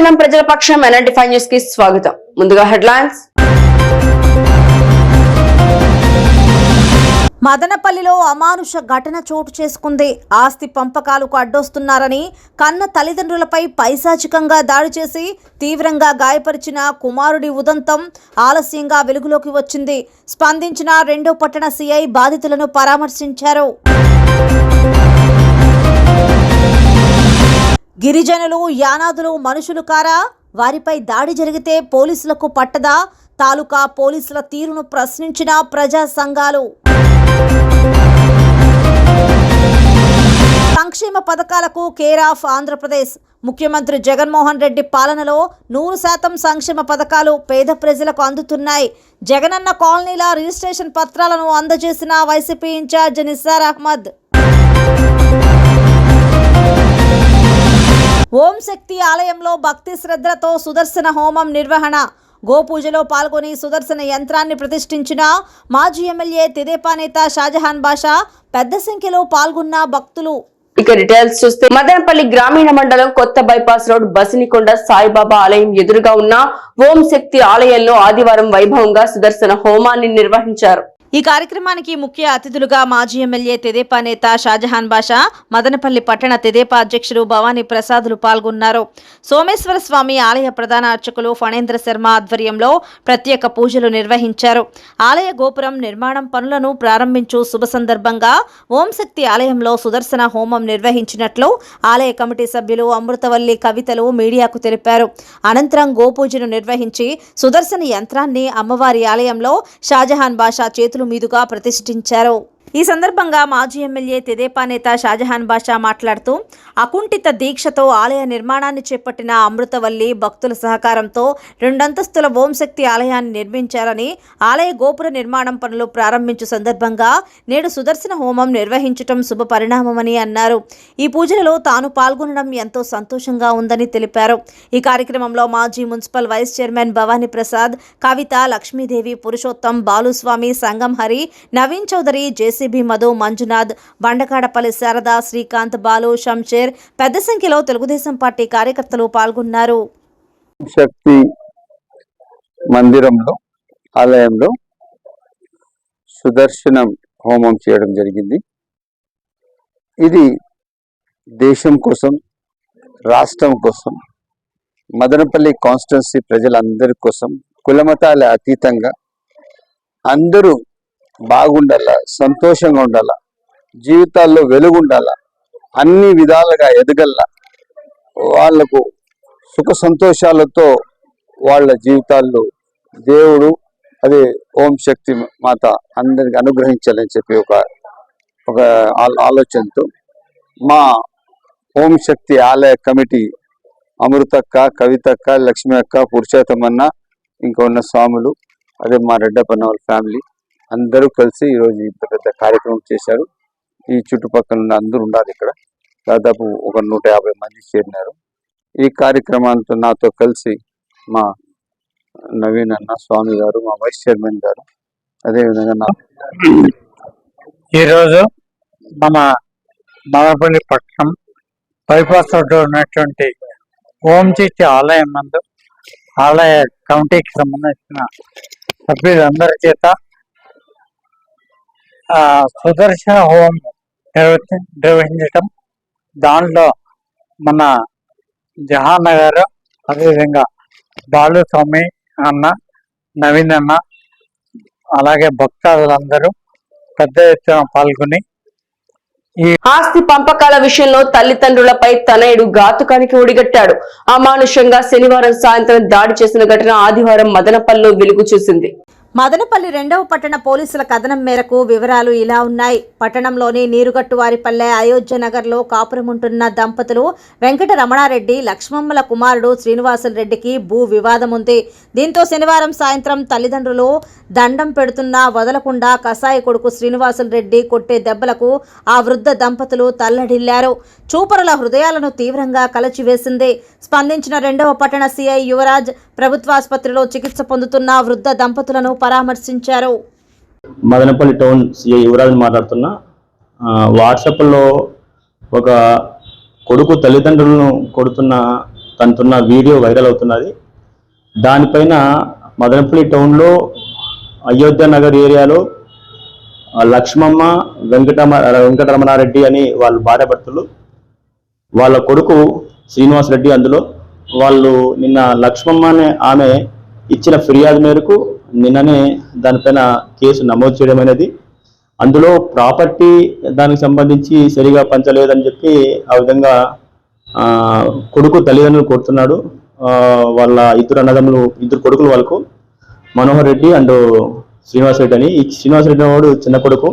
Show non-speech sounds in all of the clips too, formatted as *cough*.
క్షణం ప్రజల పక్షం ఎన్ఎంటీ ఫైవ్ న్యూస్కి స్వాగతం. ముందుగా హెడ్లైన్స్. మదనపల్లిలో అమానుష ఘటన చోటు చేసుకుంది. ఆస్తి పంపకాలకు అడ్డొస్తున్నారని కన్న తల్లిదండ్రులపై పైశాచికంగా దాడి చేసి తీవ్రంగా గాయపరిచిన కుమారుడి ఉదంతం ఆలస్యంగా వెలుగులోకి వచ్చింది. స్పందించిన రెండో పట్టణ సీఐ బాధితులను పరామర్శించారు. గిరిజనులు యానాదులు మనుషులు కారా? వారిపై దాడి జరిగితే పోలీసులకు పట్టదా? తాలూకా పోలీసుల తీరును ప్రశ్నించిన ప్రజా సంఘాలు. సంక్షేమ పథకాలకు కేర్ ఆఫ్ ఆంధ్రప్రదేశ్. ముఖ్యమంత్రి జగన్మోహన్ రెడ్డి పాలనలో నూరు శాతం సంక్షేమ పథకాలు పేద ప్రజలకు అందుతున్నాయి. జగనన్న కాలనీల రిజిస్ట్రేషన్ పత్రాలను అందజేసిన వైసీపీ ఇన్ఛార్జ్ నిస్సార్ అహ్మద్. ఓం శక్తి ఆలయంలో భక్తి శ్రద్ధలతో సుదర్శన హోమం నిర్వహణ. గోపూజలో పాల్గొని సుదర్శన యంత్రాన్ని ప్రతిష్ఠించిన మాజీ ఎమ్మెల్యే తెదేపా నేత షాజహాన్ బాషా పెద్ద సంఖ్యలో పాల్గొన్న భక్తులు. ఇక డీటెయిల్స్ చూస్తే మదనపల్లి గ్రామీణ మండలం కొత్త బైపాస్ రోడ్ బసినికొండ సాయిబాబా ఆలయం ఎదురుగా ఉన్న ఓం శక్తి ఆలయంలో ఆదివారం వైభవంగా సుదర్శన హోమాన్ని నిర్వహించారు. ఈ కార్యక్రమానికి ముఖ్య అతిథులుగా మాజీ ఎమ్మెల్యే తెదేపా నేత షాజహాన్ బాషా మదనపల్లి పట్టణ తెదేపా అధ్యక్షులు భవానీ ప్రసాదులు పాల్గొన్నారు. సోమేశ్వర స్వామి ఆలయ ప్రధాన అర్చకులు ఫణేంద్ర శర్మ ఆధ్వర్యంలో ప్రత్యేక పూజలు నిర్వహించారు. ఆలయ గోపురం నిర్మాణం పనులను ప్రారంభించు శుభ సందర్భంగా ఓం శక్తి ఆలయంలో సుదర్శన హోమం నిర్వహించినట్లు ఆలయ కమిటీ సభ్యులు అమృతవల్లి కవితలు మీడియాకు తెలిపారు. అనంతరం గోపూజను నిర్వహించి సుదర్శన యంత్రాన్ని అమ్మవారి ఆలయంలో షాజహాన్ బాషా చేతులు మీదుగా ప్రతిష్ఠించారు. ఈ సందర్భంగా మాజీ ఎమ్మెల్యే తెదేపా నేత షాజహాన్ బాషా మాట్లాడుతూ అకుంఠిత దీక్షతో ఆలయ నిర్మాణాన్ని చేపట్టిన అమృతవల్లి భక్తుల సహకారంతో రెండంతస్తుల ఓంశక్తి ఆలయాన్ని నిర్మించారని ఆలయ గోపుర నిర్మాణం పనులు ప్రారంభించు సందర్భంగా నేడు సుదర్శన హోమం నిర్వహించటం శుభ పరిణామమని అన్నారు. ఈ పూజలలో తాను పాల్గొనడం ఎంతో సంతోషంగా ఉందని తెలిపారు. ఈ కార్యక్రమంలో మాజీ municipal vice chairman Bhavani Prasad Kavitha Lakshmidevi Purushotham Baluswamy Sangam Hari Naveen Chowdary JCB Madhu Manjunath Bandakadapalli Sharada Srikanth Balu Shamsher పెద్ద సంఖ్యలో తెలుగుదేశం పార్టీ కార్యకర్తలు పాల్గొన్నారు. శక్తి మందిరంలో ఆలయంలో సుదర్శనం హోమం చేయడం జరిగింది. ఇది దేశం కోసం రాష్ట్రం కోసం మదనపల్లి కాన్స్టిట్యున్సీ ప్రజలందరి కోసం కులమతాల అతీతంగా అందరూ బాగుండాల సంతోషంగా ఉండాల జీవితాల్లో వెలుగుండాల అన్ని విధాలుగా ఎదగల్ల వాళ్ళకు సుఖ సంతోషాలతో వాళ్ళ జీవితాల్లో దేవుడు అదే ఓం శక్తి మాత అందరికి అనుగ్రహించాలని చెప్పి ఒక ఒక ఆలోచనతో మా ఓం శక్తి ఆలయ కమిటీ అమృతక్క కవితక్క లక్ష్మి అక్క పురుషోత్తమన్న ఇంకా ఉన్న స్వాములు అదే మా రెడ్డప్పన్న వాళ్ళ ఫ్యామిలీ. అందరూ కలిసి ఈరోజు ఇంత పెద్ద కార్యక్రమం చేశారు. ఈ చుట్టుపక్కల ఉన్న అందరూ ఉండాలి ఇక్కడ. దాదాపు ఒక నూట యాభై మంది చేరినారు. ఈ కార్యక్రమాలతో నాతో కలిసి మా నవీన్ అన్న స్వామి గారు మా వైస్ చైర్మన్ గారు అదేవిధంగా నా ఈరోజు మన మదనపల్లి పట్టణం బైపాస్ రోడ్డు ఉన్నటువంటి ఓం చిట్టి ఆలయం నందు ఆలయ కమిటీకి సంబంధించిన సభ్యులందరి చేత సుదర్శన హోమం నిర్వహి నిర్వహించటం దాంట్లో మన జహాన్న గారు అదేవిధంగా బాలుస్వామి అన్న నవీన్ అన్న అలాగే భక్తాదులందరూ పెద్ద ఎత్తున పాల్గొని ఆస్తి పంపకాల విషయంలో తల్లిదండ్రులపై తనయుడు ఘాతుకానికి ఒడిగట్టాడు. అమానుషంగా శనివారం సాయంత్రం దాడి చేసిన ఘటన ఆదివారం మదనపల్లిలో వెలుగు చూసింది. మదనపల్లి రెండవ పట్టణ పోలీసుల కథనం మేరకు వివరాలు ఇలా ఉన్నాయి. పట్టణంలోని నీరుగట్టువారిపల్లె అయోధ్య నగర్లో కాపురముంటున్న దంపతులు వెంకట రమణారెడ్డి లక్ష్మమ్మల కుమారుడు శ్రీనివాసులు రెడ్డికి భూ వివాదం ఉంది దీంతో శనివారం సాయంత్రం తల్లిదండ్రులు దండం పెడుతున్నా వదలకుండా కసాయి కొడుకు శ్రీనివాసులు రెడ్డి కొట్టే దెబ్బలకు ఆ వృద్ధ దంపతులు తల్లడిల్లారు. చూపరుల హృదయాలను తీవ్రంగా కలచివేసింది. స్పందించిన రెండవ పట్టణ సీఐ యువరాజ్ ప్రభుత్వాసుపత్రిలో చికిత్స పొందుతున్న వృద్ధ దంపతులను పరామర్శించారు. మదనపల్లి టౌన్ సిఐ యువరాజు మాట్లాడుతున్నా ఆ, వాట్సాప్లో ఒక కొడుకు తల్లిదండ్రులను కొడుతున్న తనతున్న వీడియో వైరల్ అవుతున్నది. దానిపైన మదనపల్లి టౌన్లో అయోధ్య నగర్ ఏరియాలో లక్ష్మమ్మ వెంకటమ వెంకటరమణారెడ్డి అని వాళ్ళ భార్యభర్తలు వాళ్ళ కొడుకు శ్రీనివాస్ రెడ్డి అందులో వాళ్ళు నిన్న లక్ష్మమ్మ అనే ఆమె ఇచ్చిన ఫిర్యాదు మేరకు నిన్ననే దానిపైన కేసు నమోదు చేయడం అనేది. అందులో ప్రాపర్టీ దానికి సంబంధించి సరిగా పంచలేదని చెప్పి ఆ విధంగా కొడుకు తల్లిదండ్రులు కొడుతున్నాడు వాళ్ళ ఇద్దరు అన్నదమ్ములు ఇద్దరు కొడుకులు వాళ్ళకు మనోహర్ రెడ్డి అండ్ శ్రీనివాస్ రెడ్డి అని. ఈ శ్రీనివాస్ రెడ్డి వాడు చిన్న కొడుకు.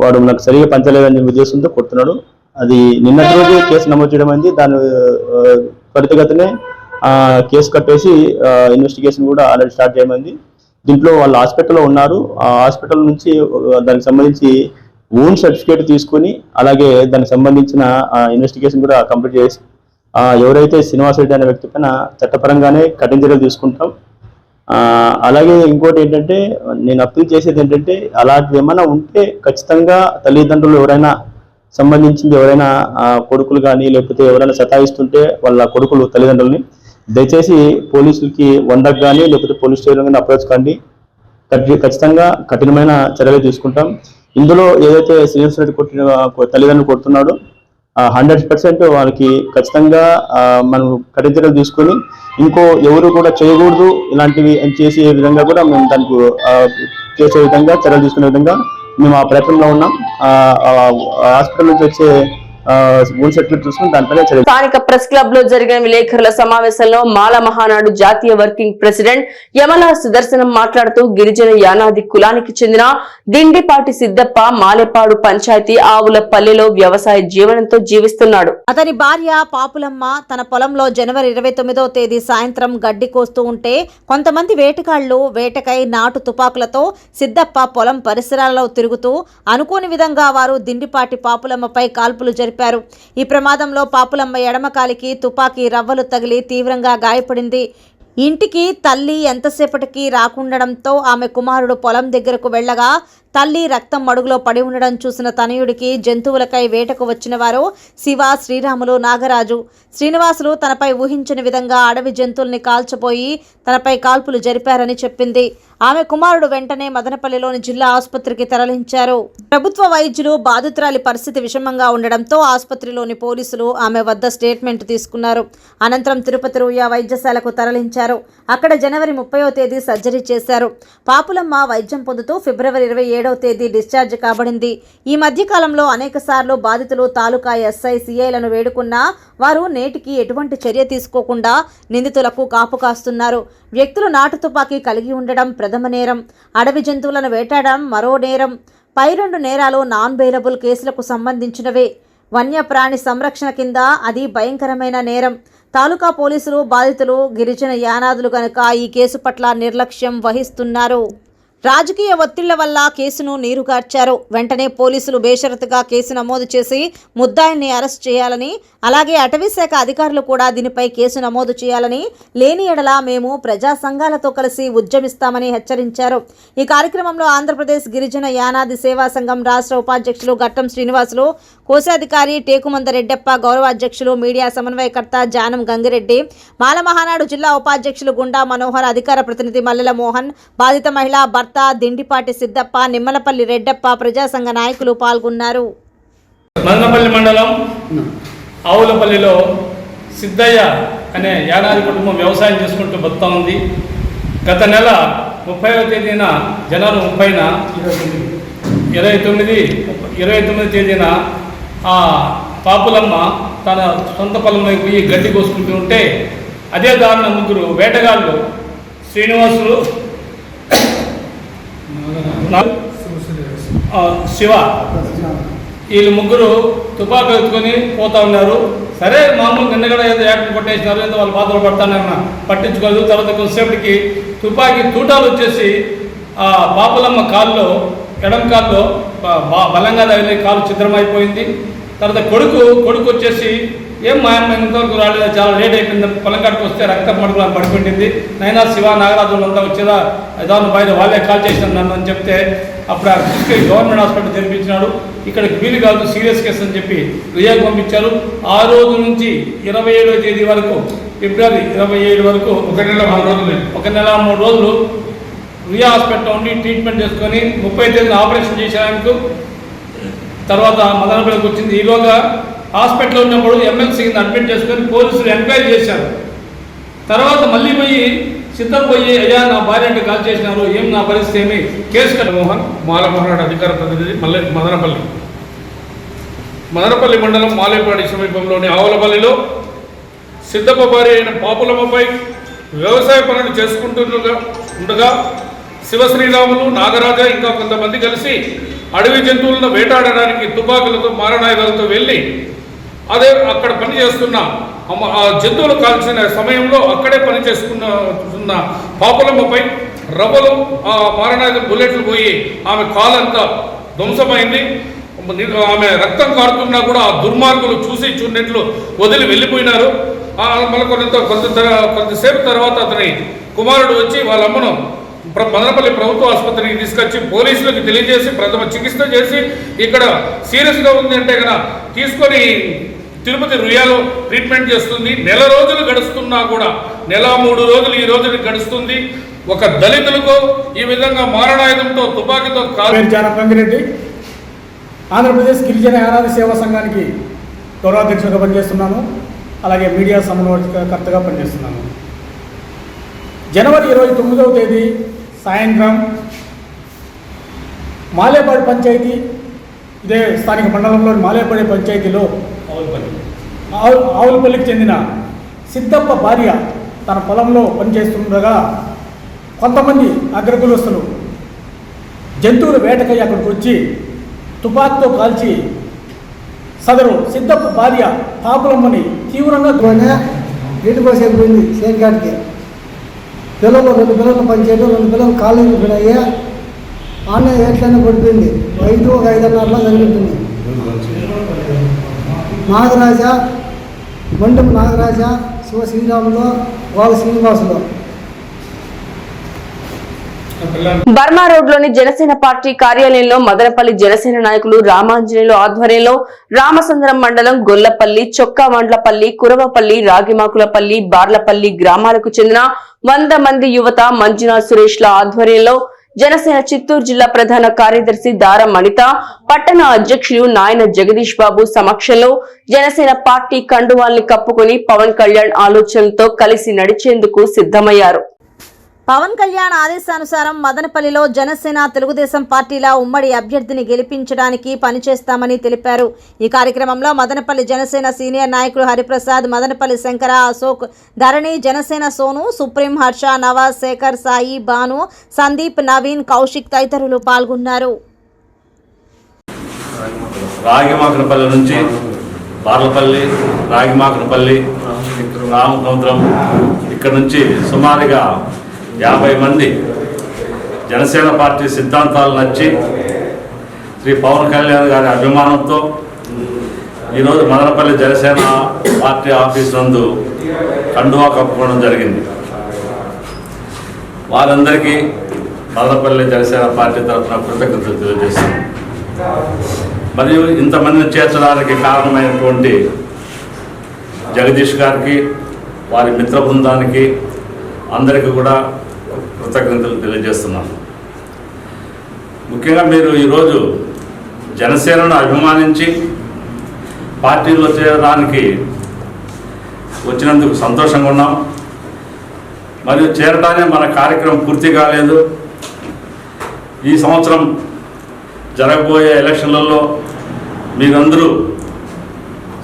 వాడు నాకు సరిగా పంచలేదని ఉద్దేశంతో కొడుతున్నాడు. అది నిన్నటి రోజు కేసు నమోదు చేయడం అయింది. దాని త్వరితగతినే కేసు కట్టేసి ఇన్వెస్టిగేషన్ కూడా ఆల్రెడీ స్టార్ట్ చేయమంది దీంట్లో వాళ్ళు హాస్పిటల్లో ఉన్నారు. ఆ హాస్పిటల్ నుంచి దానికి సంబంధించి ఓన్ సర్టిఫికేట్ తీసుకుని అలాగే దానికి సంబంధించిన ఇన్వెస్టిగేషన్ కూడా కంప్లీట్ చేసి ఎవరైతే శ్రీనివాస్ రెడ్డి అనే వ్యక్తి పైన చట్టపరంగానే కఠిన చర్యలు తీసుకుంటాం. అలాగే ఇంకోటి ఏంటంటే నేను అప్పీల్ చేసేది ఏంటంటే అలాంటివి ఏమైనా ఉంటే ఖచ్చితంగా తల్లిదండ్రులు ఎవరైనా సంబంధించింది ఎవరైనా కొడుకులు కానీ లేకపోతే ఎవరైనా సతాయిస్తుంటే వాళ్ళ కొడుకులు తల్లిదండ్రులని దయచేసి పోలీసులకి వందకు కానీ లేకపోతే పోలీస్ స్టేషన్ కానీ అప్రోచ్ కండి. ఖచ్చితంగా కఠినమైన చర్యలు తీసుకుంటాం. ఇందులో ఏదైతే శ్రీనివాస్ రెడ్డి కొట్టిన తల్లిదండ్రులు కొడుతున్నాడో హండ్రెడ్ పర్సెంట్ వాళ్ళకి ఖచ్చితంగా మనం కఠిన చర్యలు తీసుకొని ఇంకో ఎవరు కూడా చేయకూడదు. ఇలాంటివి అని చేసే విధంగా కూడా మేము దానికి చేసే విధంగా చర్యలు తీసుకునే విధంగా మేము ఆ ప్రయత్నంలో ఉన్నాం. హాస్పిటల్ నుంచి వచ్చే స్థానిక ప్రెస్ క్లబ్లో జరిగిన విలేకరుల సమావేశంలో మాల మహానాడు జాతీయ వర్కింగ్ ప్రెసిడెంట్ యమల సుదర్శనం మాట్లాడుతూ గిరిజన యానాది కులానికి చెందిన దిండిపాటి సిద్దప్ప మాలేపాడు పంచాయతీ ఆవుల పల్లెలో వ్యవసాయ జీవనంతో జీవిస్తున్నాడు. అతని భార్య పాపులమ్మ తన పొలంలో జనవరి ఇరవై తొమ్మిదో తేదీ సాయంత్రం గడ్డి కోస్తూ ఉంటే కొంతమంది వేటగాళ్ళు వేటకై నాటు తుపాకులతో సిద్దప్ప పొలం పరిసరాలలో తిరుగుతూ అనుకోని విధంగా వారు దిండిపాటి పాపులమ్మపై కాల్పులు తెలిపారు. ఈ ప్రమాదంలో పాపులమ్మ ఎడమకాలికి తుపాకీ రవ్వలు తగిలి తీవ్రంగా గాయపడింది. ఇంటికి తల్లి ఎంతసేపటికి రాకుండడంతో ఆమె కుమారుడు పొలం దగ్గరకు వెళ్ళగా తల్లి రక్తం మడుగులో పడి ఉండడం చూసిన తనయుడికి జంతువులకై వేటకు వచ్చిన వారు శివ శ్రీరాములు నాగరాజు. శ్రీనివాసులు తనపై ఊహించిన విధంగా అడవి జంతువుల్ని కాల్చబోయి తనపై కాల్పులు జరిపారని చెప్పింది. ఆమె కుమారుడు వెంటనే మదనపల్లిలోని జిల్లా ఆసుపత్రికి తరలించారు. ప్రభుత్వ వైద్యులు బాధితురాలి పరిస్థితి విషమంగా ఉండడంతో ఆసుపత్రిలోని పోలీసులు ఆమె వద్ద స్టేట్మెంట్ తీసుకున్నారు. అనంతరం తిరుపతి రూయా వైద్యశాలకు తరలించారు. అక్కడ జనవరి ముప్పయో తేదీ సర్జరీ చేశారు. పాపులమ్మ వైద్యం పొందుతూ ఫిబ్రవరి ఇరవై ఏడవ తేదీ డిశ్చార్జ్ కాబడింది. ఈ మధ్యకాలంలో అనేకసార్లు అనేక సార్లు బాధితులు తాలూకా ఎస్ఐ సిఐలను వేడుకున్నా వారు నేటికి ఎటువంటి చర్య తీసుకోకుండా నిందితులకు కాపు కాస్తున్నారు. వ్యక్తులు నాటు తుపాకీ కలిగి ఉండడం ప్రథమ నేరం. అడవి జంతువులను వేటాడడం మరో నేరం. పై రెండు నేరాలు నాన్ బెయిలబుల్ కేసులకు సంబంధించినవే. వన్యప్రాణి సంరక్షణ కింద అది భయంకరమైన నేరం. తాలూకా పోలీసులు బాధితులు గిరిజన యానాదులు గనుక ఈ కేసు పట్ల నిర్లక్ష్యం వహిస్తున్నారు. రాజకీయ ఒత్తిళ్ళ వల్ల కేసును నీరుగార్చారు వెంటనే పోలీసులు బేషరతుగా కేసు నమోదు చేసి ముద్దాయిని అరెస్ట్ చేయాలని అలాగే అటవీశాఖ అధికారులు కూడా దీనిపై కేసు నమోదు చేయాలని లేని ఎడల మేము ప్రజా సంఘాలతో కలిసి ఉద్యమిస్తామని హెచ్చరించారు. ఈ కార్యక్రమంలో ఆంధ్రప్రదేశ్ గిరిజన యానాది సేవా సంఘం రాష్ట్ర ఉపాధ్యక్షులు గట్టం శ్రీనివాసులు కోశాధికారి టేకుమంద రెడ్డప్ప గౌరవాధ్యక్షులు మీడియా సమన్వయకర్త జానం గంగిరెడ్డి మాల మహానాడు జిల్లా ఉపాధ్యక్షులు గుండా మనోహర్ అధికార ప్రతినిధి మల్లెల మోహన్ బాధిత మహిళ భర్త దిండిపాటి సిద్దప్ప నిమ్మలపల్లి రెడ్డప్ప ప్రజాసంఘ నాయకులు పాల్గొన్నారు. మండలం ఆవులపల్లిలో సిద్ధయ్య అనే యానాది కుటుంబం వ్యవసాయం చేసుకుంటూ బతుకుతా ఉంది. గత నెల ముప్పైవ తేదీన జనవరి ముప్పైన ఇరవై తొమ్మిది ఇరవై తొమ్మిది తేదీన ఆ పాపులమ్మ తన సొంత పొలంలోకి పోయి గడ్డి కోసుకుంటూ ఉంటే అదే దారిన ముగ్గురు వేటగాళ్ళు శ్రీనివాసులు *coughs* శివ వీళ్ళు ముగ్గురు తుపాకు ఎత్తుకొని పోతా ఉన్నారు. సరే మామూలు నిన్న కూడా ఏదో యాక్ట్ కొట్టేసినారు ఏదో వాళ్ళు బాధలు పడతానన్న పట్టించుకోలేదు. తర్వాత కొంతసేపటికి తుపాకీ తూటాలు వచ్చేసి ఆ పాపలమ్మ కాల్లో ఎడం కాల్లో బా- బలంగా తగిలి కాలు చిత్రమైపోయింది తర్వాత కొడుకు కొడుకు వచ్చేసి ఏం మా అమ్మ ఇంతవరకు రాలేదు? చాలా లేట్ అయిపోయింది. పొలం కాడికి వస్తే రక్తం అని పడిపోయింది నైనా శివ నాగరాజులు అంతా వచ్చేదా? ఏదో బయట వాళ్ళే కాల్ చేసినారు నన్ను అని చెప్తే అప్పుడు ఆ గవర్నమెంట్ హాస్పిటల్ తెరిపించినాడు ఇక్కడికి వీలు కాదు సీరియస్ కేసు అని చెప్పి రియాకు పంపించారు. ఆ రోజు నుంచి ఇరవై ఏడవ తేదీ వరకు ఫిబ్రవరి ఇరవై ఏడు వరకు ఒక నెల మూడు రోజులు ఒక నెల మూడు రోజులు రియా హాస్పిటల్లో ఉండి ట్రీట్మెంట్ చేసుకొని ముప్పై తేదీన ఆపరేషన్ చేసేందుకు తర్వాత మదనపల్లికి వచ్చింది. ఈలోగా హాస్పిటల్లో ఉన్నప్పుడు ఎమ్మెల్సీ కింద అడ్మిట్ చేసుకొని పోలీసులు ఎంక్వైరీ చేశారు. తర్వాత మళ్ళీ పోయి సిద్ధం పోయి అయ్యా నా భార్య అంటే కాల్ చేసినారు ఏం నా పరిస్థితి ఏమి? కేసు కట్ట మోహన్ మాలమహానాడు అధికార ప్రతినిధి మల్లె మదనపల్లి. మదనపల్లి మండలం మాలేపాడి సమీపంలోని ఆవులపల్లిలో సిద్ధప్ప భార్య అయిన పాపులమ్మపై వ్యవసాయ పనులు చేసుకుంటుండగా ఉండగా శివశ్రీరాములు నాగరాజ ఇంకా కొంతమంది కలిసి అడవి జంతువులను వేటాడడానికి తుపాకులతో మారణాయుధాలతో వెళ్ళి అదే అక్కడ పని చేస్తున్న జంతువులు కాల్చిన సమయంలో అక్కడే పని చేసుకున్న పాపలమ్మపై రవ్వలు ఆ మారణాయుధ బుల్లెట్లు పోయి ఆమె కాలంతా ధ్వంసమైంది. ఆమె రక్తం కారుతున్నా కూడా ఆ దుర్మార్గులు చూసి చూడనట్లు వదిలి వెళ్ళిపోయినారు. ఆ మళ్ళీ కొంత కొంత కొంతసేపు తర్వాత అతని కుమారుడు వచ్చి వాళ్ళ అమ్మను మదనపల్లి ప్రభుత్వ ఆసుపత్రికి తీసుకొచ్చి పోలీసులకు తెలియజేసి ప్రథమ చికిత్స చేసి ఇక్కడ సీరియస్గా ఉంది అంటే కనుక తీసుకొని తిరుపతి రుయాలో ట్రీట్మెంట్ చేస్తుంది. నెల రోజులు గడుస్తున్నా కూడా నెల మూడు రోజులు ఈ రోజు గడుస్తుంది. ఒక దళితులకు ఈ విధంగా మారణాయుధంతో తుపాకీతో కాల్ ఆంధ్రప్రదేశ్ గిరిజన ఆరాధ సేవా సంఘానికి గౌరవాధ్యక్షుడిగా పనిచేస్తున్నాను. అలాగే మీడియా సమన్వయకర్తగా పనిచేస్తున్నాను. జనవరి ఇరవై తొమ్మిదవ తేదీ సాయంత్రం మాలేపాడు పంచాయతీ ఇదే స్థానిక మండలంలోని మాలేపాడి పంచాయతీలో ఆవు ఆవులపల్లికి చెందిన సిద్ధప్ప భార్య తన పొలంలో పనిచేస్తుండగా కొంతమంది అగ్రకులస్తులు జంతువుల వేటకై అక్కడికి వచ్చి తుపాకీతో కాల్చి సదరు సిద్ధప్ప భార్య పాపులమ్మని తీవ్రంగా నీటి కోసం పోయింది సేన్ కాడికి పిల్లలు రెండు పిల్లలు పనిచేయడం రెండు పిల్లలు కాలేజీ పోయినాయి ఆమె ఎట్లయినా పడిపోయింది. ఐదు ఒక ఐదున్నరలో జరుగుతుంది నాగరాజ మండం నాగరాజ శివ శ్రీరాములు వాళ్ళ శ్రీనివాసులు. బర్మా రోడ్లోని జనసేన పార్టీ కార్యాలయంలో మదనపల్లి జనసేన నాయకులు రామాంజనేయులు ఆధ్వర్యంలో రామసుందరం మండలం గొల్లపల్లి చొక్కామండ్లపల్లి కురవపల్లి రాగిమాకులపల్లి బార్లపల్లి గ్రామాలకు చెందిన వంద మంది యువత మంజునాథ్ సురేష్ల ఆధ్వర్యంలో జనసేన చిత్తూరు జిల్లా ప్రధాన కార్యదర్శి దారం అనిత పట్టణ అధ్యక్షులు నాయన జగదీష్ బాబు సమక్షంలో జనసేన పార్టీ కండువాల్ని కప్పుకుని పవన్ కళ్యాణ్ ఆలోచనలతో కలిసి నడిచేందుకు సిద్ధమయ్యారు. పవన్ కళ్యాణ్ ఆదేశానుసారం మదనపల్లిలో జనసేన తెలుగుదేశం పార్టీల ఉమ్మడి అభ్యర్థిని గెలిపించడానికి పనిచేస్తామని తెలిపారు. ఈ కార్యక్రమంలో మదనపల్లి జనసేన సీనియర్ నాయకులు హరిప్రసాద్ మదనపల్లి శంకర అశోక్ ధరణి జనసేన సోను సుప్రీం హర్ష నవాజ్ శేఖర్ సాయి భాను సందీప్ నవీన్ కౌశిక్ తదితరులు పాల్గొన్నారు. నుంచి బార్లపల్లి రామసముద్రం ఇక్కడ నుంచి సుమారుగా యాభై మంది జనసేన పార్టీ సిద్ధాంతాలు నచ్చి శ్రీ పవన్ కళ్యాణ్ గారి అభిమానంతో ఈరోజు మదనపల్లి జనసేన పార్టీ ఆఫీస్ నందు కండువా కప్పుకోవడం జరిగింది. వారందరికీ మదనపల్లి జనసేన పార్టీ తరఫున కృతజ్ఞతలు తెలియజేస్తుంది మరియు ఇంతమందిని చేర్చడానికి కారణమైనటువంటి జగదీష్ గారికి వారి మిత్ర బృందానికి అందరికీ కూడా కృతజ్ఞతలు తెలియజేస్తున్నాను ముఖ్యంగా మీరు ఈరోజు జనసేనను అభిమానించి పార్టీలో చేరడానికి వచ్చినందుకు సంతోషంగా ఉన్నాం. మరియు చేరడానే మన కార్యక్రమం పూర్తి కాలేదు. ఈ సంవత్సరం జరగబోయే ఎలక్షన్లలో మీరందరూ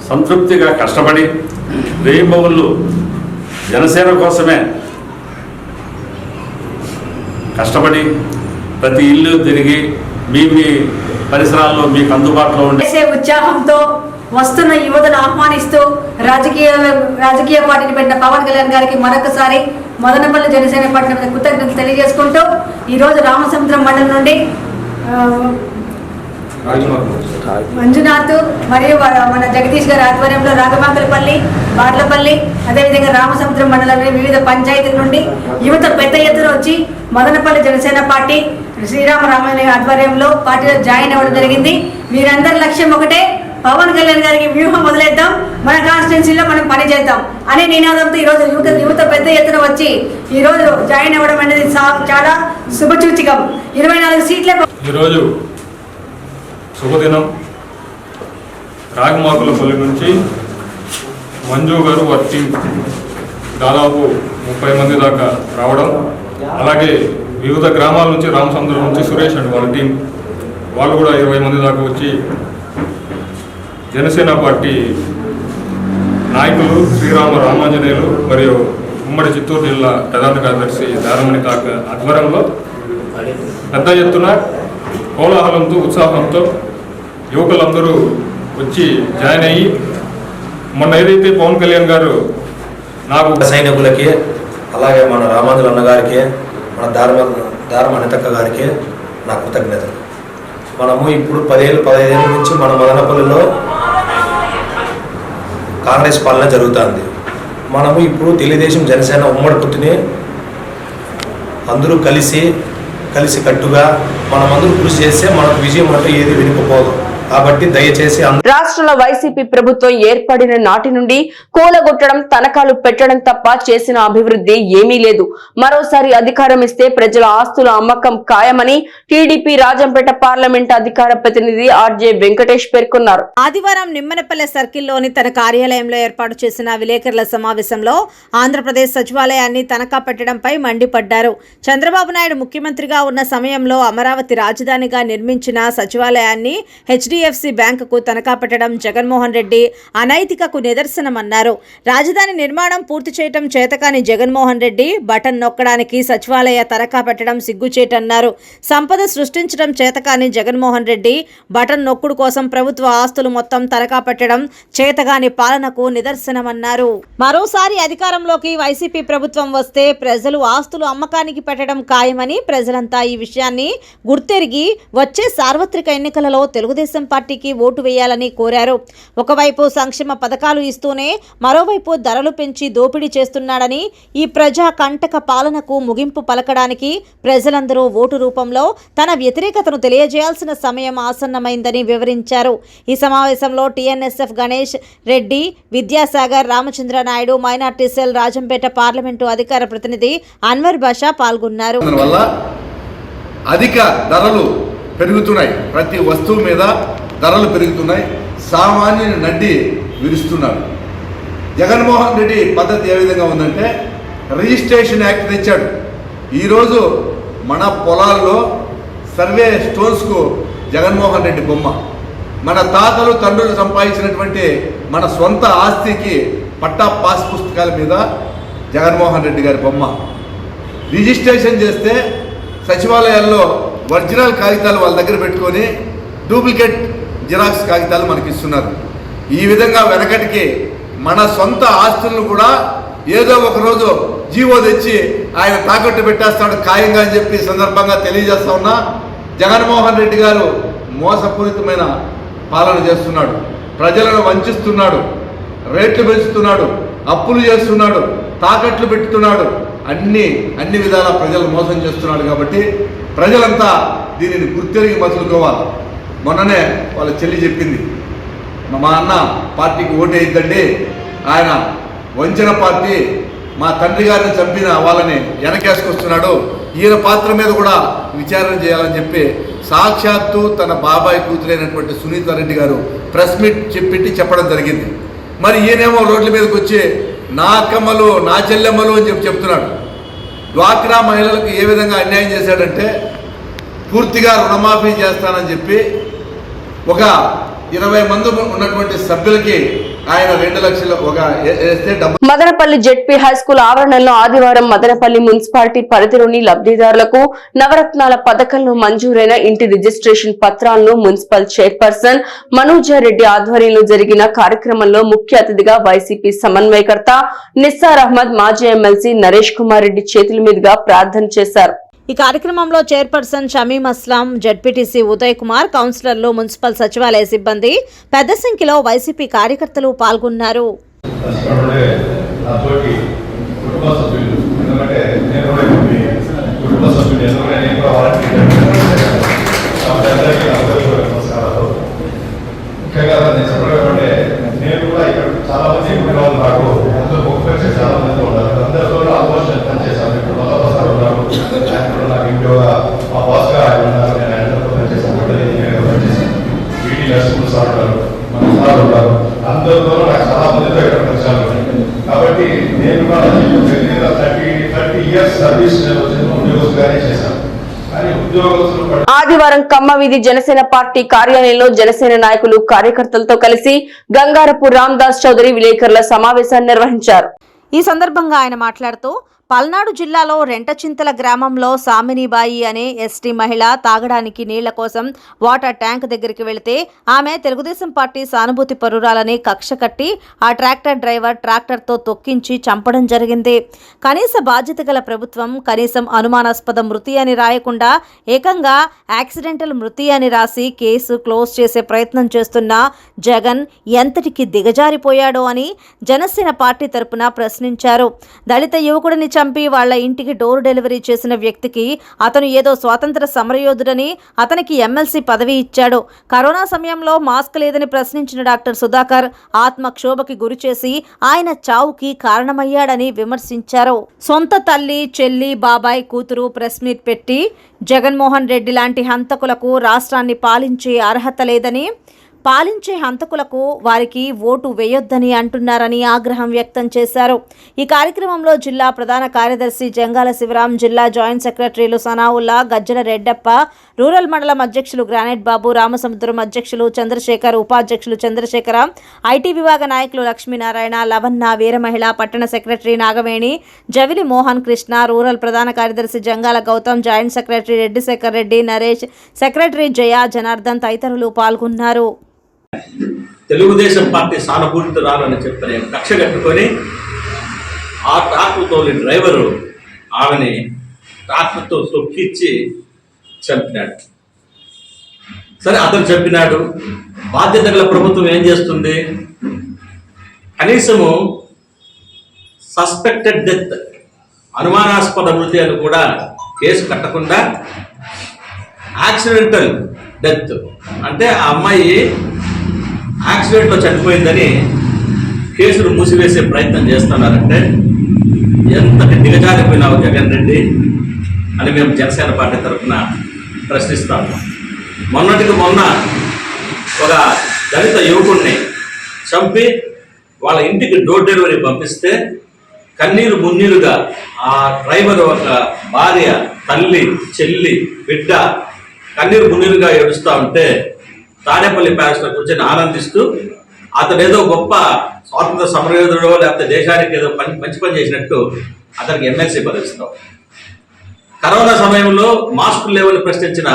సంతృప్తిగా కష్టపడి రేయింబవుళ్ళు జనసేన కోసమే కష్టపడి ప్రతి ఇల్లు తిరిగి మీ మీ పరిసరాల్లో మీకు అందుబాటులో ఉండే ఉత్సాహంతో వస్తున్న యువతను ఆహ్వానిస్తూ రాజకీయ రాజకీయ పార్టీని పెట్టిన పవన్ కళ్యాణ్ గారికి మరొకసారి మదనపల్లి జనసేన పార్టీ మీద కృతజ్ఞతలు తెలియజేసుకుంటూ ఈరోజు రామసముద్రం మండలం నుండి ఆ, మంజునాథ్ మరియు మన జగదీష్ గారి ఆధ్వర్యంలో రాగమాకలపల్లి బార్లపల్లి అదేవిధంగా రామసముద్రం మండలంలోని వివిధ పంచాయతీల నుండి యువత పెద్ద ఎత్తున వచ్చి మదనపల్లి జనసేన పార్టీ శ్రీరామరామాయణ ఆధ్వర్యంలో పార్టీలో జాయిన్ అవ్వడం జరిగింది. మీరందరి లక్ష్యం ఒకటే పవన్ కళ్యాణ్ గారికి వ్యూహం మొదలెద్దాం మన కాన్స్టిట్యున్సీలో మనం పని చేద్దాం అనే నినాదంతో ఈరోజు యువత యువత పెద్ద ఎత్తున వచ్చి ఈరోజు జాయిన్ అవ్వడం అనేది చాలా శుభసూచికం ఇరవై నాలుగు సీట్లే ఈరోజు శుభదినం. రాగమాకులపల్లి నుంచి మంజు గారు వారి టీం దాదాపు ముప్పై మంది దాకా రావడం. అలాగే వివిధ గ్రామాల నుంచి రామచంద్రం నుంచి సురేష్ అండ్ వాళ్ళ టీం వాళ్ళు కూడా ఇరవై మంది దాకా వచ్చి జనసేన పార్టీ నాయకులు శ్రీరామ రామాంజనేయులు మరియు ఉమ్మడి చిత్తూరు జిల్లా ప్రధాన కార్యదర్శి దారమణి కాక ఆధ్వర్యంలో పెద్ద ఎత్తున కోలాహలంతో ఉత్సాహంతో యువకులందరూ వచ్చి జాయిన్ అయ్యి మొన్న ఏదైతే పవన్ కళ్యాణ్ గారు నాకు సైనికులకి అలాగే మన రామాంజుల అన్నగారికి మన ధార్మ ధార్మ అనితక్క గారికి నా కృతజ్ఞతలు. మనము ఇప్పుడు పదిహేను పదహైదేళ్ళ నుంచి మన మదనపల్లిలో కాంగ్రెస్ పాలన జరుగుతుంది. మనము ఇప్పుడు తెలుగుదేశం జనసేన ఉమ్మడి పుట్టిని అందరూ కలిసి కలిసి కట్టుగా మనమందరూ కృషి చేస్తే మనకు విజయం అంటూ ఏది వెనుకపోదు కాబట్టి దయచేసి రాష్ట్రంలో వైసీపీ ప్రభుత్వం ఏర్పడిన నాటి నుండి కూలగొట్టడం తనఖాలు పెట్టడం తప్ప చేసిన అభివృద్ధి ఏమీ లేదు. మరోసారి అధికారం ఇస్తే ప్రజల ఆస్తుల అమ్మకం ఖాయమని టీడీపీ రాజంపేట పార్లమెంట్ అధికార ప్రతినిధి ఆర్జే వెంకటేష్ పేర్కొన్నారు. ఆదివారం నిమ్మనపల్లె సర్కిల్లోని తన కార్యాలయంలో ఏర్పాటు చేసిన విలేకరుల సమావేశంలో ఆంధ్రప్రదేశ్ సచివాలయాన్ని తనఖా పెట్టడంపై మండిపడ్డారు. చంద్రబాబు నాయుడు ముఖ్యమంత్రిగా ఉన్న సమయంలో అమరావతి రాజధానిగా నిర్మించిన సచివాలయాన్ని హెచ్డిఎఫ్సి బ్యాంకుకు తనఖా పెట్టడం జగన్మోహన్ రెడ్డి అనైతికకు నిదర్శనమన్నారు. రాజధాని నిర్మాణం పూర్తి చేయటం చేతకాని జగన్మోహన్ రెడ్డి బటన్ నొక్కడానికి సచివాలయ తనఖా పెట్టడం సిగ్గుచేటన్నారు. సంపద సృష్టించడం చేతకాని జగన్మోహన్ రెడ్డి బటన్ నొక్కుడు కోసం ప్రభుత్వ ఆస్తులు మొత్తం తనఖా పెట్టడం చేతగాని పాలనకు నిదర్శనమన్నారు. మరోసారి అధికారంలోకి వైసీపీ ప్రభుత్వం వస్తే ప్రజలు ఆస్తులు అమ్మకానికి పెట్టడం ఖాయమని ప్రజలంతా ఈ విషయాన్ని గుర్తెరిగి వచ్చే సార్వత్రిక ఎన్నికలలో తెలుగుదేశం పార్టీకి ఓటు వేయాలని కోరారు. ఒకవైపు సంక్షేమ పథకాలు ఇస్తూనే మరోవైపు ధరలు పెంచి దోపిడీ చేస్తున్నాడని ఈ ప్రజా కంటక పాలనకు ముగింపు పలకడానికి ప్రజలందరూ ఓటు రూపంలో తన వ్యతిరేకతను తెలియజేయాల్సిన సమయం ఆసన్నమైందని వివరించారు. ఈ సమావేశంలో TNSF Ganesh Reddy Vidyasagar Ramachandra Naidu minority cell Rajampet parliament అధికార ప్రతినిధి అన్వర్ బాషా పాల్గొన్నారు. అధిక ధరలు పెరుగుతున్నాయి. ప్రతి వస్తువు మీద ధరలు పెరుగుతున్నాయి. సామాన్యుని నడ్డి విరుస్తున్నారు జగన్మోహన్ రెడ్డి పద్ధతి ఏ విధంగా ఉందంటే రిజిస్ట్రేషన్ యాక్ట్ తెచ్చాడు. ఈరోజు మన పొలాల్లో సర్వే స్టోన్స్కు జగన్మోహన్ రెడ్డి బొమ్మ. మన తాతలు తండ్రులు సంపాదించినటువంటి మన సొంత ఆస్తికి పట్టా పాస్ పుస్తకాల మీద జగన్మోహన్ రెడ్డి గారి బొమ్మ. రిజిస్ట్రేషన్ చేస్తే సచివాలయాల్లో ఒరిజినల్ కాగితాలు వాళ్ళ దగ్గర పెట్టుకొని డూప్లికేట్ జిరాక్స్ కాగితాలు మనకి ఇస్తున్నారు. ఈ విధంగా వెనకటికి మన సొంత ఆస్తులను కూడా ఏదో ఒక రోజు జీవో తెచ్చి ఆయన తాకట్టు పెట్టేస్తాడు ఖాయంగా అని చెప్పి సందర్భంగా తెలియజేస్తా ఉన్నా జగన్మోహన్ రెడ్డి గారు మోసపూరితమైన పాలన చేస్తున్నాడు. ప్రజలను వంచిస్తున్నాడు. రేట్లు పెంచుతున్నాడు. అప్పులు చేస్తున్నాడు. తాకట్లు పెట్టుతున్నాడు. అన్ని అన్ని విధాల ప్రజలు మోసం చేస్తున్నాడు కాబట్టి ప్రజలంతా దీనిని గుర్తెరిగి మసులుకోవాలి మొన్ననే వాళ్ళ చెల్లి చెప్పింది మా అన్న పార్టీకి ఓటేయిద్దండి ఆయన వంచన పార్టీ మా తండ్రి గారిని చంపిన వాళ్ళని వెనకేసుకొస్తున్నాడు. ఈయన పాత్ర మీద కూడా విచారణ చేయాలని చెప్పి సాక్షాత్తు తన బాబాయ్ కూతురైనటువంటి సునీత రెడ్డి గారు ప్రెస్ మీట్ చెప్పిట్టి చెప్పడం జరిగింది. మరి ఈయనేమో రోడ్ల మీదకి వచ్చి నా అక్కమ్మలు నా చెల్లెమ్మలు అని చెప్పి చెప్తున్నాడు. డ్వాక్రా మహిళలకు ఏ విధంగా అన్యాయం చేశాడంటే పూర్తిగా రుణమాఫీ చేస్తానని చెప్పి ఒక ఇరవై మంది ఉన్నటువంటి సభ్యులకి ఆయన రెండు ఒక మదనపల్లి జెడ్పీ హై స్కూల్ ఆవరణలో ఆదివారం మదనపల్లి మున్సిపాలిటీ పరిధిలోని లబ్ధిదారులకు నవరత్నాల పథకంలో మంజూరైన ఇంటి రిజిస్ట్రేషన్ పత్రాలను మున్సిపల్ చైర్పర్సన్ మనోజారెడ్డి ఆధ్వర్యంలో జరిగిన కార్యక్రమంలో ముఖ్య అతిథిగా వైసీపీ సమన్వయకర్త నిస్సార్ అహ్మద్ మాజీ ఎమ్మెల్సీ నరేష్ కుమార్ రెడ్డి చేతుల మీదుగా ప్రార్థన చేశారు. ఈ కార్యక్రమంలో చైర్పర్సన్ షమీం అస్లాం జడ్పీటీసీ ఉదయ్ కుమార్ కౌన్సిలర్లు మున్సిపల్ సచివాలయ సిబ్బంది పెద్ద సంఖ్యలో వైసీపీ కార్యకర్తలు పాల్గొన్నారు. ముఖ్యంగా ఆదివారం కమ్మవీధి జనసేన పార్టీ కార్యాలయంలో జనసేన నాయకులు కార్యకర్తలతో కలిసి గంగారపు రామ్ దాస్ చౌదరి విలేకరుల సమావేశాన్ని నిర్వహించారు. ఈ సందర్భంగా ఆయన మాట్లాడుతూ పల్నాడు జిల్లాలో రెంటచింతల గ్రామంలో సామినిబాయి అనే ఎస్టీ మహిళ తాగడానికి నీళ్ళ కోసం వాటర్ ట్యాంక్ దగ్గరికి వెళితే ఆమె తెలుగుదేశం పార్టీ సానుభూతి పరురాలని కక్ష కట్టి ఆ ట్రాక్టర్ డ్రైవర్ ట్రాక్టర్తో తొక్కించి చంపడం జరిగింది. కనీస బాధ్యత గల ప్రభుత్వం కనీసం అనుమానాస్పద మృతి అని రాయకుండా ఏకంగా యాక్సిడెంటల్ మృతి అని రాసి కేసు క్లోజ్ చేసే ప్రయత్నం చేస్తున్న జగన్ ఎంతటికి దిగజారిపోయాడో అని జనసేన పార్టీ తరపున ప్రశ్నించారు. దళిత యువకుడిని చంపి వాళ్ళ ఇంటికి డోర్ డెలివరీ చేసిన వ్యక్తికి అతను ఏదో స్వాతంత్ర సమరయోధుడని అతనికి ఎమ్మెల్సీ పదవి ఇచ్చాడు. కరోనా సమయంలో మాస్క్ లేదని ప్రశ్నించిన డాక్టర్ సుధాకర్ ఆత్మక్షోభకి గురిచేసి ఆయన చావుకి కారణమయ్యాడని విమర్శించారు. సొంత తల్లి చెల్లి బాబాయ్ కూతురు ప్రెస్ మీట్ పెట్టి జగన్మోహన్ రెడ్డి లాంటి హంతకులకు రాష్ట్రాన్ని పాలించే అర్హత లేదని పాలించే హంతకులకు వారికి ఓటు వేయొద్దని అంటున్నారని ఆగ్రహం వ్యక్తం చేశారు. ఈ కార్యక్రమంలో జిల్లా ప్రధాన కార్యదర్శి జంగాల శివరాం జిల్లా జాయింట్ సెక్రటరీలు సనావుల్లా గజ్జల రెడ్డప్ప రూరల్ మండలం అధ్యక్షులు గ్రానైట్ బాబు రామసముద్రం అధ్యక్షులు చంద్రశేఖర్ ఉపాధ్యక్షులు చంద్రశేఖర ఐటీ విభాగ నాయకులు లక్ష్మీనారాయణ లవన్న వీరమహిళ పట్టణ సెక్రటరీ నాగవేణి జవిలి మోహన్ కృష్ణ రూరల్ ప్రధాన కార్యదర్శి Jangala Gautam joint secretary Reddy Shekar Reddy Naresh secretary Jaya Janardhan తదితరులు పాల్గొన్నారు. తెలుగుదేశం పార్టీ సానుభూతిరాలని చెప్పిన కక్ష కట్టుకొని ఆ ట్రాక్టర్ డ్రైవరు ఆమెని ట్రాక్టర్తో తొక్కిచ్చి చంపినాడు. సరే అతను చెప్పినాడు బాధ్యత గల ప్రభుత్వం ఏం చేస్తుంది? కనీసము సస్పెక్టెడ్ డెత్ అనుమానాస్పద మృతి అని కూడా కేసు కట్టకుండా యాక్సిడెంటల్ డెత్ అంటే ఆ అమ్మాయి యాక్సిడెంట్లో చనిపోయిందని కేసులు మూసివేసే ప్రయత్నం చేస్తున్నారంటే ఎంతటి దిగజారిపోయినావు జగన్ రెడ్డి అని మేము జనసేన పార్టీ తరఫున ప్రశ్నిస్తాము. మొన్నటికి మొన్న ఒక దళిత యువకుడిని చంపి వాళ్ళ ఇంటికి డోర్ డెలివరీ పంపిస్తే కన్నీరు మున్నీరుగా ఆ డ్రైవర్ ఒక భార్య తల్లి చెల్లి బిడ్డ కన్నీరు మున్నీరుగా ఏడుస్తూ ఉంటే తాడేపల్లి ప్యాలెస్లో కూర్చొని ఆనందిస్తూ అతను ఏదో గొప్ప స్వాతంత్ర సమరయోధుడో లేకపోతే దేశానికి ఏదో పని మంచి పని చేసినట్టు అతనికి ఎమ్మెల్సీ పదవిస్తాం. కరోనా సమయంలో మాస్కులు లేవని ప్రశ్నించిన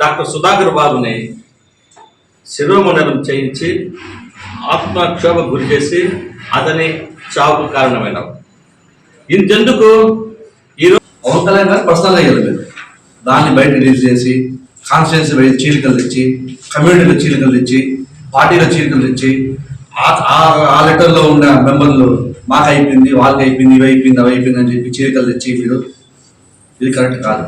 డాక్టర్ సుధాకర్ బాబుని శిరోమండలం చేయించి ఆత్మక్షోభ గురి చేసి అతని చావుకు కారణమైన. ఇంతెందుకు? ఈరోజు పవన్ కళ్యాణ్ అయ్యారు దాన్ని బయట రిలీజ్ చేసి కాన్స్టిట్యున్సీ బయట చీలికలు తెచ్చి కమ్యూనిటీలో చీలికలు తెచ్చి పార్టీలో చీలికలు తెచ్చి ఆ- ఆ- లెటర్లో ఉన్న మెంబర్లు మాకు అయిపోయింది వాళ్ళకి అయిపోయింది ఇవి అయిపోయింది అవి అయిపోయింది అని చెప్పి చీలికలు తెచ్చి మీరు ఇది కరెక్ట్ కాదు.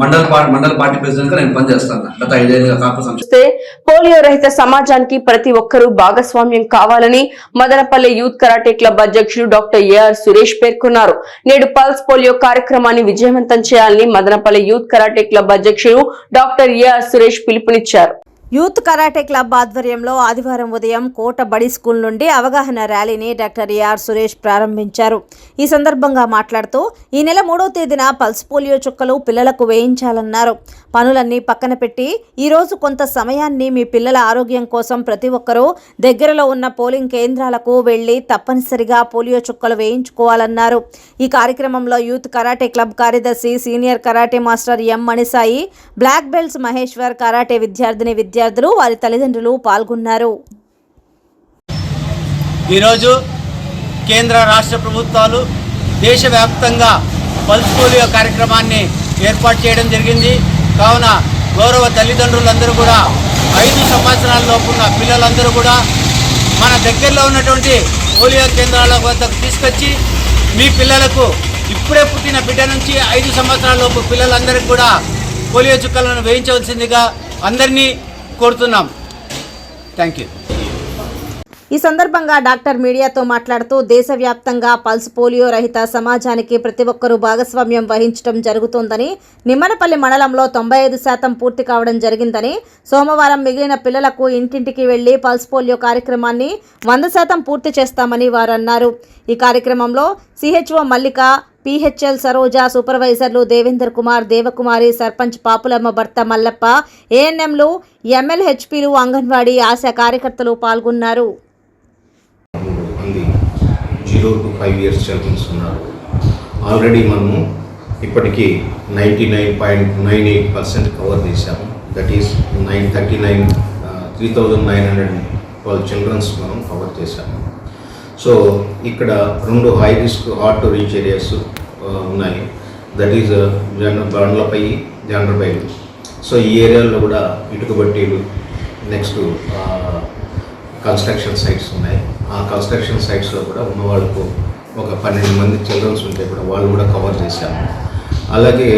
మండల మండల పార్టీ ప్రెసిడెంట్గా నేను పనిచేస్తాను. గత ఐదేళ్ళుగా కాపు చూస్తే పోలియో రహిత సమాజానికి ప్రతి ఒక్కరూ భాగస్వామ్యం కావాలని మదనపల్లి యూత్ కరాటే క్లబ్ అధ్యక్షుడు డాక్టర్ ఏఆర్ సురేష్ పేర్కొన్నారు. నేడు పల్స్ పోలియో కార్యక్రమాన్ని విజయవంతం చేయాలని మదనపల్లి యూత్ కరాటే క్లబ్ అధ్యక్షుడు డాక్టర్ ఏఆర్ సురేష్ పిలుపునిచ్చారు. యూత్ కరాటే క్లబ్ ఆధ్వర్యంలో ఆదివారం ఉదయం కోట బడి స్కూల్ నుండి అవగాహన ర్యాలీని డాక్టర్ ఏఆర్ సురేష్ ప్రారంభించారు. ఈ సందర్భంగా మాట్లాడుతూ ఈ నెల మూడవ తేదీన పల్స్ పోలియో చుక్కలు పిల్లలకు వేయించాలన్నారు. పనులన్నీ పక్కన పెట్టి ఈరోజు కొంత సమయాన్ని మీ పిల్లల ఆరోగ్యం కోసం ప్రతి ఒక్కరూ దగ్గరలో ఉన్న పోలింగ్ కేంద్రాలకు వెళ్ళి తప్పనిసరిగా పోలియో చుక్కలు వేయించుకోవాలన్నారు. ఈ కార్యక్రమంలో యూత్ కరాటే క్లబ్ కార్యదర్శి senior karate master M Manisai black belts Maheshwar karate విద్యార్థిని విద్యార్థులు వారి తల్లిదండ్రులు పాల్గొన్నారు. ఈరోజు కేంద్ర రాష్ట్ర ప్రభుత్వాలు దేశవ్యాప్తంగా పల్స్ పోలియో కార్యక్రమాన్ని ఏర్పాటు చేయడం జరిగింది. కావున గౌరవ తల్లిదండ్రులందరూ కూడా ఐదు సంవత్సరాల లోపున్న పిల్లలందరూ కూడా మన దగ్గరలో ఉన్నటువంటి పోలియో కేంద్రాల వద్దకు తీసుకొచ్చి మీ పిల్లలకు ఇప్పుడే పుట్టిన బిడ్డ నుంచి ఐదు సంవత్సరాల లోపు పిల్లలందరికీ కూడా పోలియో చుక్కలను వేయించవలసిందిగా అందరినీ కోరుతున్నాం. థ్యాంక్ యూ ఈ సందర్భంగా డాక్టర్ మీడియాతో మాట్లాడుతూ దేశవ్యాప్తంగా పల్స్ పోలియో రహిత సమాజానికి ప్రతి ఒక్కరూ భాగస్వామ్యం వహించడం జరుగుతోందని నిమ్మనపల్లి మండలంలో తొంభై ఐదు శాతం పూర్తి కావడం జరిగిందని సోమవారం మిగిలిన పిల్లలకు ఇంటింటికి వెళ్ళి పల్స్ పోలియో కార్యక్రమాన్ని వంద శాతం పూర్తి చేస్తామని వారు అన్నారు ఈ కార్యక్రమంలో సిహెచ్ఓ మల్లిక పిహెచ్ఎల్ సరోజ సూపర్వైజర్లు దేవేందర్ కుమార్ దేవకుమారి సర్పంచ్ పాపులమ్మ భర్త మల్లప్ప ఏఎన్ఎంలు ఎంఎల్హెచ్పిలు అంగన్వాడీ ఆశా కార్యకర్తలు పాల్గొన్నారు. టు ఫైవ్ ఇయర్స్ చిల్డ్రన్స్ ఉన్నారు ఆల్రెడీ మనము ఇప్పటికీ ninety nine point nine eight percent cover చేశాము that is nine thirty nine three thousand nine hundred twelve childrens మనం కవర్ చేశాము సో ఇక్కడ రెండు high risk hard to reach areas ఉన్నాయి. That is uh, జన బండ్లపై జనరబైలు సో ఈ ఏరియాలో కూడా ఇటుకబట్టీలు నెక్స్ట్ కన్స్ట్రక్షన్ సైట్స్ ఉన్నాయి. ఆ కన్స్ట్రక్షన్ సైట్స్లో కూడా ఉన్న వాళ్ళకు ఒక పన్నెండు మంది చిల్డ్రన్స్ ఉంటే కూడా వాళ్ళు కూడా కవర్ చేశాము. అలాగే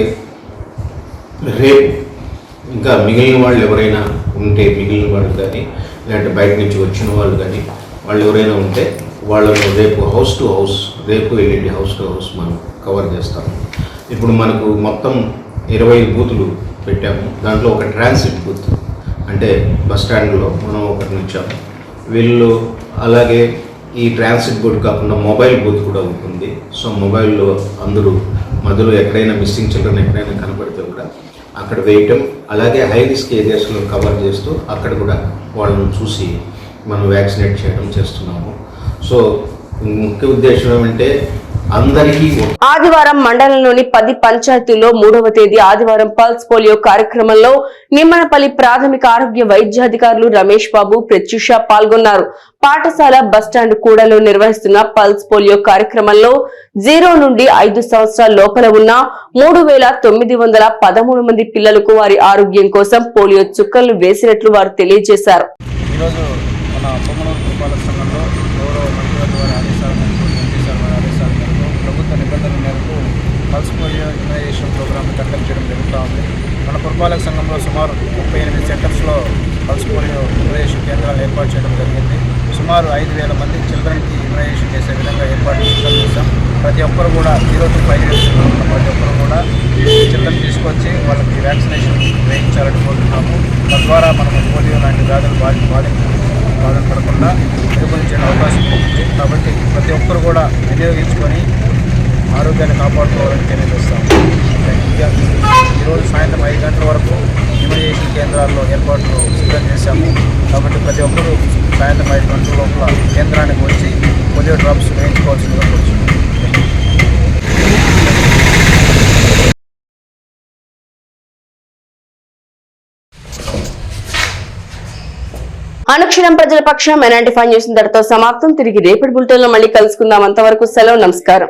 రేపు ఇంకా మిగిలిన వాళ్ళు ఎవరైనా ఉంటే మిగిలిన వాళ్ళు కానీ లేదంటే బయట నుంచి వచ్చిన వాళ్ళు కానీ వాళ్ళు ఎవరైనా ఉంటే వాళ్ళను రేపు హౌస్ టు హౌస్ రేపు ఎల్లుండి హౌస్ టు హౌస్ మనం కవర్ చేస్తాము. ఇప్పుడు మనకు మొత్తం ఇరవై బూతులు పెట్టాము. దాంట్లో ఒక ట్రాన్సిట్ బూత్ అంటే బస్ స్టాండ్లో మనం ఒకటి ఇచ్చాము వీళ్ళు అలాగే ఈ ట్రాన్సిట్ బోర్డు కాకుండా మొబైల్ బూత్ కూడా ఉంటుంది. సో మొబైల్లో అందరూ మధ్యలో ఎక్కడైనా మిస్సింగ్ చిల్డ్రన్ ఎక్కడైనా కనపడితే కూడా అక్కడ వేయటం అలాగే హై రిస్క్ ఏరియాస్లో కవర్ చేస్తూ అక్కడ కూడా వాళ్ళని చూసి మనం వ్యాక్సినేట్ చేయడం చేస్తున్నాము. సో ముఖ్య ఉద్దేశం ఏమంటే ఆదివారం మండలంలోని పది పంచాయతీల్లో మూడవ తేదీ ఆదివారం పల్స్ పోలియో కార్యక్రమంలో నిమ్మనపల్లి ప్రాథమిక ఆరోగ్య వైద్యాధికారులు రమేష్ బాబు ప్రత్యుష పాల్గొన్నారు. పాఠశాల బస్టాండ్ కూడలో నిర్వహిస్తున్న పల్స్ పోలియో కార్యక్రమంలో జీరో నుండి ఐదు సంవత్సరాల లోపల ఉన్న మూడు వేల తొమ్మిది వందల పదమూడు మంది పిల్లలకు వారి ఆరోగ్యం కోసం పోలియో చుక్కలు వేసినట్లు వారు తెలియజేశారు ఈరోజు మన పొమ్మనూరు పురపాలక సంఘంలో గౌరవ మంత్రివర్గ వారి ఆదేశాల మేరకు ఎంపీ సార్ వారి ఆదేశాల మేరకు ప్రభుత్వ నిబంధనల మేరకు పల్స్ పోలియో ఇమ్యునైజేషన్ ప్రోగ్రామ్ని కండక్ట్ చేయడం జరుగుతూ ఉంది. మన పురపాలక సంఘంలో సుమారు ముప్పై ఎనిమిది సెంటర్స్లో పల్స్ పోలియో ఇమ్యునైజేషన్ కేంద్రాలు ఏర్పాటు చేయడం జరిగింది. సుమారు ఐదు వేల మంది చిల్డ్రన్కి ఇమ్యునైజేషన్ చేసే విధంగా ఏర్పాటు చేశాం ప్రతి ఒక్కరు కూడా జీరో టు ఫైవ్ ఇయర్స్ ఉన్న ప్రతి ఒక్కరు కూడా చిల్డ్రన్ తీసుకొచ్చి వాళ్ళకి వ్యాక్సినేషన్ వేయించాలని కోరుతున్నాము. తద్వారా మనం పోలియో లాంటి వ్యాధులు బాధి బాధి బాధపడకుండా నిర్వహించే అవకాశం ఉంది కాబట్టి ప్రతి ఒక్కరు కూడా వినియోగించుకొని ఆరోగ్యాన్ని కాపాడుకోవాలని తెలియజేస్తాం ఈరోజు సాయంత్రం ఐదు గంటల వరకు ఇమ్యునైజేషన్ కేంద్రాల్లో ఏర్పాట్లు సిద్ధం చేశాము. కాబట్టి ప్రతి ఒక్కరూ సాయంత్రం ఐదు గంటల లోపల కేంద్రానికి వచ్చి పోలియో డ్రాప్స్ వేయించుకోవాల్సిందిగా కోరుచున్నాము అనుక్షణం ప్రజల పక్షం ఎలాంటి ఫైన్ చేసిన ధరతో సమాప్తం. తిరిగి రేపటి బులెటిన్లో మళ్ళీ కలుసుకుందాం. అంతవరకు సెలవు నమస్కారం.